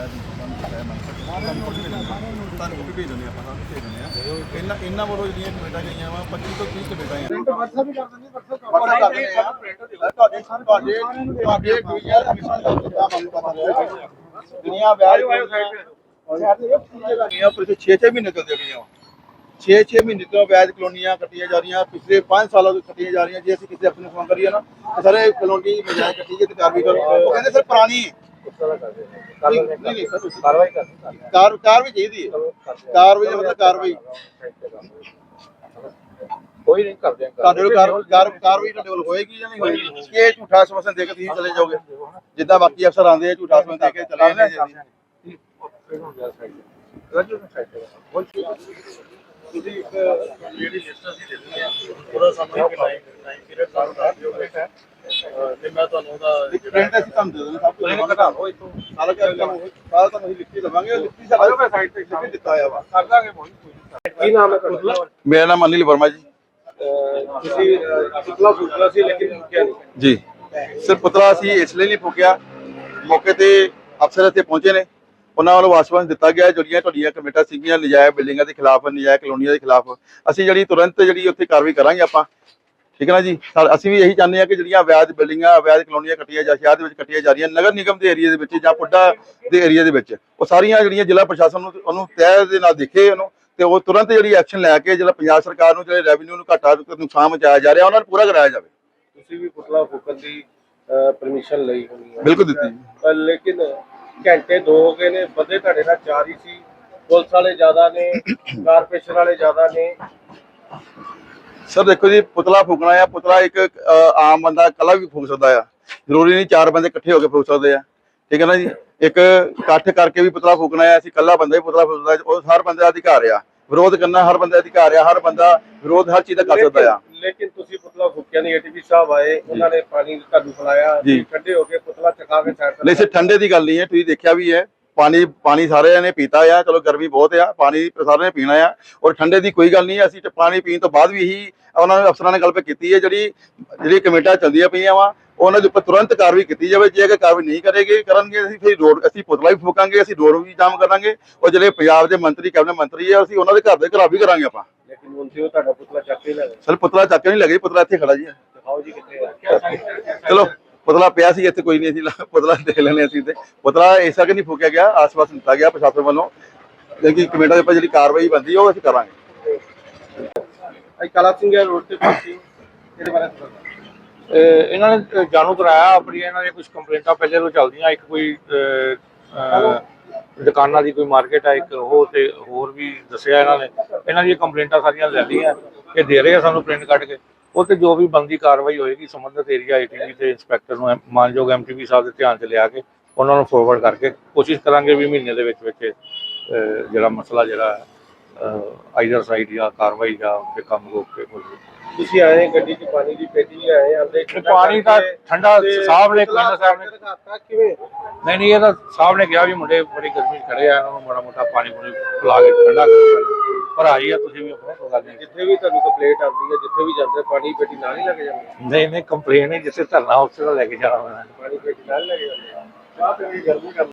ਵਿਆਜ ਤੁਹਾਨੂੰ ਪਤਾ ਹੈ ਮੈਂ ਤੁਹਾਨੂੰ ਕੋਈ ਭੇਜ ਦਿੰਦੇ ਆਪਾਂ ਹਾਂ ਭੇਜ ਦਿੰਦੇ ਆ। ਇਹਨਾਂ ਇਹਨਾਂ ਵੱਲੋਂ ਜਿਹੜੀਆਂ ਕਮੇਟਾਂ ਗਈਆਂ ਵਾ 25 ਤੋਂ 30 ਕਮੇਟਾਂ ਆ WhatsApp ਵੀ ਕਰ ਦਿੰਦੇ WhatsApp WhatsApp ਕਰ ਦਿੰਦੇ ਆ। ਤੁਹਾਡੇ ਤੁਹਾਡੇ ਤੁਹਾਡੇ ਡਿਵੀਜ਼ਨ ਕਮਿਸ਼ਨ ਦਾ ਜਿਹੜਾ ਮੈਨੂੰ ਪਤਾ ਹੈ। ਦੁਨੀਆ ਵਿਆਜ ਗਈਆਂ ਪਰ 6-6 ਮਹੀਨੇ ਤੋਂ ਦੇ ਗਈਆਂ 6-6 ਮਹੀਨੇ ਤੋਂ ਵਿਆਜ ਕਲੋਨੀਆਂ ਕੱਟੀਆਂ ਜਾ ਰਹੀਆਂ ਪਿਛਲੇ 5 ਸਾਲਾਂ ਤੋਂ ਕੱਟੀਆਂ ਜਾ ਰਹੀਆਂ। ਜੇ ਅਸੀਂ ਕਿਸੇ ਨੂੰ ਫੋਨ ਕਰੀਏ ਨਾ ਸਾਰੇ ਕਲੋਨੀ ਬਜਾਏ ਕੱਟੀ ਜੇ ਤੇ ਕਾਰਵਾਈ ਕਰੋ। ਉਹ ਕਹਿੰਦੇ ਸਰ ਪੁਰਾਣੀ ਹੈ ਨਹੀਂ ਨਹੀਂ ਨਹੀਂ ਸਰ ਕਾਰਵਾਈ ਕਰ ਕਾਰ ਕਾਰਵਾਈ ਚਾਹੀਦੀ ਹੈ। ਕਾਰਵਾਈ ਦਾ ਮਤਲਬ ਕਾਰਵਾਈ। ਕੋਈ ਨਹੀਂ ਕਰਦੇ ਤੁਹਾਡੇ ਕੋਲ ਕਾਰ- ਕਾਰ- ਕਾਰਵਾਈ ਤੁਹਾਡੇ ਕੋਲ ਹੋਏਗੀ ਜਾਂ ਨਹੀਂ ਹੋਏਗੀ? ਇਹ ਝੂਠਾ ਸਮਸਨ ਦੇ ਕੇ ਤੁਸੀਂ ਚਲੇ ਜਾਓਗੇ? ਜਿੱਦਾਂ ਬਾਕੀ ਅਫਸਰ ਆਉਂਦੇ ਆ ਝੂਠਾ ਸਮਸਨ ਦੇ ਕੇ ਚਲੇ ਜਾਂਦੇ ਆ। ਜੀ ਤੁਸੀਂ ਇੱਕ ਜਿਹੜੀ ਲਿਸਟ ਅਸੀਂ ਦਿੱਤੀ ਹੈ ਉਹਦਾ ਸਾਨੂੰ ਇੱਕ ਟਾਈਮ ਟਾਈਮ ਪੀਰੀਅਡ ਸਾਨੂੰ ਦੱਸ ਦਿਓ ਅਹ ਤੇ ਮੈਂ ਤੁਹਾਨੂੰ ਉਹਦਾ ਪ੍ਰਿੰਟ ਅਸੀਂ ਤੁਹਾਨੂੰ ਦੇ ਦਿੰਦੇ ਸਭ ਕੁਝ ਤੁਹਾਨੂੰ ਘਟਾ ਲਓ ਇਤੋਂ ਸਾਰਾ ਕੁਝ ਤੁਹਾਨੂੰ ਸਾਰਾ ਤੁਹਾਨੂੰ ਅਸੀਂ ਲਿਖਤੀ ਦਵਾਂਗੇ ਲਿਖਤੀ ਸਾਡਾ ਸਾਈਟ ਤੇ ਲਿਖ ਦਿੱਤਾ ਹੋਇਆ ਵਾ। ਕਰ ਦਾਂਗੇ ਕੀ ਨਾਮ ਹੈ ਤੁਹਾਡਾ? ਮੇਰਾ ਨਾਮ ਅਨਿਲ ਵਰਮਾ ਜੀ। ਤੁਸੀਂ ਪੁਤਲਾ ਪੁਤਲਾ ਸੀ ਲੇਕਿਨ ਮੁੱਕਿਆ ਨਹੀਂ। ਜੀ। ਸਰ ਪੁਤਲਾ ਅਸੀਂ ਇਸ ਲਈ ਨਹੀਂ ਫੂਕਿਆ। ਮੌਕੇ ਤੇ ਅਫਸਰ ਇੱਥੇ ਪਹੁੰਚੇ ਨੇ। ਉਹਨਾਂ ਵੱਲੋਂ ਆਸ਼ਵਾਸਨ ਦਿੱਤਾ ਗਿਆ ਜਿਹੜੀਆਂ ਤੁਹਾਡੀਆਂ ਕਮੇਟਾਂ ਸੀਗੀਆਂ ਨਜਾਇਜ਼ ਬਿਲਡਿੰਗਾਂ ਦੇ ਖਿਲਾਫ ਨਜਾਇਜ਼ ਕਲੋਨੀਆਂ ਦੇ ਖਿਲਾਫ ਅਸੀਂ ਜਿਹੜੀ ਤੁਰੰਤ ਜਿਹੜੀ ਉੱਥੇ ਕਾਰਵਾਈ ਕਰਾਂਗੇ ਆਪਾਂ। ਠੀਕ ਹੈ ਨਾ ਜੀ? ਅਸੀਂ ਵੀ ਇਹੀ ਚਾਹੁੰਦੇ ਹਾਂ ਕਿ ਜਿਹੜੀਆਂ ਅਵੈਧ ਬਿਲਡਿੰਗਾਂ ਅਵੈਧ ਕਲੋਨੀਆਂ ਕੱਟੀਆਂ ਜਾ ਸ਼ਹਿਰ ਦੇ ਵਿੱਚ ਕੱਟੀਆਂ ਜਾ ਰਹੀਆਂ ਨਗਰ ਨਿਗਮ ਦੇ ਏਰੀਆ ਦੇ ਵਿੱਚ ਜਾਂ ਪੁੱਡਾ ਦੇ ਏਰੀਆ ਦੇ ਵਿੱਚ ਉਹ ਸਾਰੀਆਂ ਜਿਹੜੀਆਂ ਜ਼ਿਲ੍ਹਾ ਪ੍ਰਸ਼ਾਸਨ ਨੂੰ ਉਹਨੂੰ ਤੈਅ ਦੇ ਨਾਲ ਦੇਖੇ ਉਹਨੂੰ ਤੇ ਉਹ ਤੁਰੰਤ ਜਿਹੜੀ ਐਕਸ਼ਨ ਲੈ ਕੇ ਜਿਹੜਾ ਪੰਜਾਬ ਸਰਕਾਰ ਨੂੰ ਜਿਹੜੇ ਰੈਵਨਿਊ ਨੂੰ ਘਾਟਾ ਨੁਕਸਾਨ ਪਹੁੰਚਾਇਆ ਜਾ ਰਿਹਾ ਉਹਨਾਂ ਨੂੰ ਪੂਰਾ ਕਰਾਇਆ ਜਾਵੇ। ਤੁਸੀਂ ਵੀ ਪੁਤਲਾ ਫੂਕਣ ਦੀ ਪਰਮਿਸ਼ਨ ਲਈ ਹੋਣੀ ਹੈ ਬਿਲਕੁਲ ਦਿੱਤੀ। ਲੇਕਿਨ ਘੰਟੇ ਦੋ ਹੋ ਗਏ ਨੇ ਬੰਦੇ ਤੁਹਾਡੇ ਨਾਲ ਚਾਰ ਹੀ ਸੀ ਪੁਲਿਸ ਵਾਲੇ ਜ਼ਿਆਦਾ ਨੇ ਕਾਰਪੋਰੇਸ਼ਨ ਵਾਲੇ ਜ਼ਿਆਦਾ ਨੇ। ਸਰ ਦੇਖੋ ਜੀ ਪੁਤਲਾ ਫੂਕਣਾ ਆ ਪੁਤਲਾ ਇੱਕ ਅ, ਆਮ ਬੰਦਾ ਇਕੱਲਾ ਵੀ ਫੂਕ ਸਕਦਾ ਆ। ਜ਼ਰੂਰੀ ਨਹੀਂ ਚਾਰ ਬੰਦੇ ਇਕੱਠੇ ਹੋ ਕੇ ਫੂਕ ਸਕਦੇ ਆ। ਠੀਕ ਹੈ ਨਾ ਜੀ? ਇੱਕ ਇਕੱਠ ਕਰਕੇ ਵੀ ਪੁਤਲਾ ਫੂਕਣਾ ਆ ਅਸੀਂ ਇਕੱਲਾ ਬੰਦਾ ਵੀ ਪੁਤਲਾ ਫੂਕ ਸਕਦਾ ਉਹ ਹਰ ਬੰਦੇ ਦਾ ਅਧਿਕਾਰ ਆ। ਵਿਰੋਧ ਕਰਨਾ ਹਰ ਬੰਦੇ ਦਾ ਅਧਿਕਾਰ ਆ ਹਰ ਬੰਦਾ ਵਿਰੋਧ ਹਰ ਚੀਜ਼ ਦਾ ਕਰ ਸਕਦਾ ਆ। ਲੇਕਿਨ- ਤੁਸੀਂ ਪੁਤਲਾ ਫੂਕਿਆ ਨਹੀਂ ਏਟੀਪੀ ਸਾਹਿਬ ਆਏ ਉਹਨਾਂ ਨੇ ਪਾਣੀ ਤੁਹਾਨੂੰ ਪਿਲਾਇਆ ਜੀ। ਠੰਡੇ ਹੋ ਕੇ ਪੁਤਲਾ ਚਕਾ ਕੇ ਸਾਈਡ ਨਹੀਂ ਸੇ ਠੰਡੇ ਦੀ ਗੱਲ ਨਹੀਂ ਹੈ ਤੁਸੀਂ ਦੇਖਿਆ ਵੀ ਹੈ ਪਾਣੀ ਪਾਣੀ ਸਾਰਿਆਂ ਨੇ ਪੀਤਾ ਆ ਚਲੋ ਗਰਮੀ ਬਹੁਤ ਆ ਪਾਣੀ ਸਾਰਿਆਂ ਨੇ ਪੀਣਾ ਆ ਔਰ ਠੰਡੇ ਦੀ ਕੋਈ ਗੱਲ ਨਹੀਂ ਹੈ, ਅਸੀਂ ਪਾਣੀ ਪੀਣ ਤੋਂ ਬਾਅਦ ਵੀ ਇਹੀ ਉਹਨਾਂ ਨੇ ਅਫਸਰਾਂ ਨੇ ਗੱਲ ਪੇ ਕੀਤੀ ਹੈ ਜਿਹੜੀ ਜਿਹੜੀ ਕਮੇਟਾਂ ਚੱਲਦੀਆਂ ਪਈਆਂ ਵਾ ਉਹਨਾਂ ਦੇ ਉੱਪਰ ਤੁਰੰਤ ਕਾਰਵਾਈ ਕੀਤੀ ਜਾਵੇ ਜੇ ਅਗਰ ਕਾਰਵਾਈ ਨਹੀਂ ਕਰੇਗੇ ਕਰਨਗੇ ਅਸੀਂ ਫਿਰ ਰੋਡ ਅਸੀਂ ਪੁਤਲਾ ਵੀ ਫੂਕਾਂਗੇ ਅਸੀਂ ਰੋਡ ਵੀ ਜਾਮ ਕਰਾਂਗੇ ਔਰ ਜਿਹੜੇ ਪੰਜਾਬ ਦੇ ਮੰਤਰੀ ਕੈਬਨਿਟ ਮੰਤਰੀ ਆ ਅਸੀਂ ਉਹਨਾਂ ਦੇ ਘਰ ਦੇ ਘਰਾ ਵੀ ਕਰਾਂਗੇ ਆਪਾਂ। ਲੇਕਿਨ ਹੁਣ ਤੇ ਉਹ ਤੁਹਾਡਾ ਪੁਤਲਾ ਚੱਕ ਕੇ ਲੈ ਗਏ। ਸਰ ਪੁਤਲਾ ਚੱਕ ਕੇ ਨਹੀਂ ਲੱਗੇ ਪੁਤਲਾ ਇੱਥੇ ਖੜਾ ਜੀ। ਦਿਖਾਓ ਜੀ ਕਿੱਥੇ ਆ। ਚਲੋ ਪੁਤਲਾ ਪਿਆ ਸੀ ਇੱਥੇ ਕੋਈ ਨਹੀਂ ਅਸੀਂ ਲਾ- ਪੁਤਲਾ ਦੇਖ ਲੈਣੇ ਅਸੀਂ ਤੇ ਪੁਤਲਾ ਇਸ ਕਰਕੇ ਨਹੀਂ ਫੂਕਿਆ ਗਿਆ ਆਸ-ਪਾਸ ਦਿੱਤਾ ਗਿਆ ਪ੍ਰਸ਼ਾਸਨ ਵੱਲੋਂ। ਲੇਕਿਨ ਕਮੇਟਾ ਦੇ ਉੱਪਰ ਜਿਹੜੀ ਕਾਰਵਾਈ ਬਣਦੀ ਹੈ ਉਹ ਅਸੀਂ ਕਰਾਂਗੇ। ਅੱਜ ਕਲਾ ਸਿੰਘ ਰੋਡ ਤੇ ਪਹੁੰਚੀ ਇਹਦੇ ਬਾਰੇ ਇਹਨਾਂ ਨੇ ਜਾਣੂ ਕਰਾਇਆ ਆਪਣੀ ਇਹਨਾਂ ਦੀਆਂ ਕੁਝ ਕੰਪਲੇਂਟਾਂ ਪਹਿਲੇ ਤੋਂ ਚੱਲਦੀਆਂ ਇੱਕ ਕੋਈ ਦੁਕਾਨਾਂ ਦੀ ਕੋਈ ਮਾਰਕੀਟ ਆ, ਇੱਕ ਉਹ ਤੇ ਹੋਰ ਵੀ ਦੱਸਿਆ ਇਹਨਾਂ ਨੇ। ਇਹਨਾਂ ਦੀਆਂ ਕੰਪਲੇਂਟਾਂ ਸਾਰੀਆਂ ਲੈ ਲਈਆਂ, ਇਹ ਦੇ ਰਹੇ ਆ ਸਾਨੂੰ ਪ੍ਰਿੰਟ ਕੱਢ ਕੇ। ਉਹ ਤੇ ਜੋ ਵੀ ਬੰਦੀ ਕਾਰਵਾਈ ਹੋਏਗੀ, ਸੰਬੰਧਿਤ ਏਰੀਆ ਆਈਟੀਵੀ ਤੇ ਇੰਸਪੈਕਟਰ ਨੂੰ ਐਮ- ਮਾਨਯੋਗ ਐਮਟੀਵੀ ਸਾਹਿਬ ਦੇ ਧਿਆਨ 'ਚ ਲਿਆ ਕੇ ਉਹਨਾਂ ਨੂੰ ਫੋਰਵਰਡ ਕਰਕੇ ਕੋਸ਼ਿਸ਼ ਕਰਾਂਗੇ ਵੀ ਮਹੀਨੇ ਦੇ ਵਿੱਚ ਵਿੱਚ ਜਿਹੜਾ ਮਸਲਾ ਜਿਹੜਾ ਆਈਦਰ ਸਾਈਡ ਜਾਂ ਕਾਰਵਾਈ ਜਾਂ ਤੇ ਕੰਮ ਰੋਕ ਕੇ ਹੋ ਤੁਸੀਂ ਆਏ ਗੱਡੀ 'ਚ ਪਾਣੀ ਦੀ ਪੇਟੀ ਆਏ ਆਂਦੇ ਪਾਣੀ ਤਾਂ ਠੰਡਾ ਸਾਹਿਬ ਨੇ ਕਹਿੰਦਾ ਸਾਹਿਬ ਨੇ ਦਿਖਾਤਾ ਕਿਵੇਂ? ਨਹੀਂ ਨਹੀਂ ਇਹ ਤਾਂ ਸਾਹਿਬ ਨੇ ਕਿਹਾ ਵੀ ਮੁੰਡੇ ਬੜੀ ਗਰਮੀ 'ਚ ਖੜੇ ਆ ਇਹਨਾਂ ਨੂੰ ਮਾੜਾ ਮੋਟਾ ਪਾਣੀ ਪੂਣੀ ਪਿਲਾ ਕੇ ਠੰਡਾ ਕਰੋ ਪਰ ਆਈ ਆ ਤੁਸੀਂ ਵੀ ਆਪਣਾ ਗੱਲ ਨਹੀਂ। ਜਿੱਥੇ ਵੀ ਤੁਹਾਨੂੰ ਕੰਪਲੇਂਟ ਆਉਂਦੀ ਹੈ ਜਿੱਥੇ ਵੀ ਜਾਂਦੇ ਪਾਣੀ ਦੀ ਪੇਟੀ ਨਾਲ ਹੀ ਲੱਗ ਜਾਂਦੀ ਨਹੀਂ ਨਹੀਂ ਕੰਪਲੇਨ ਹੈ ਜਿੱਥੇ ਧਰਨਾ ਉੱਥੇ ਤਾਂ ਲੈ ਕੇ ਜਾਣਾ ਪੈਣਾ ਪਾਣੀ ਦੀ ਪੇਟੀ ਨਾਲ ਹੀ ਲੱਗ ਜਾਂਦੀ ਹੈ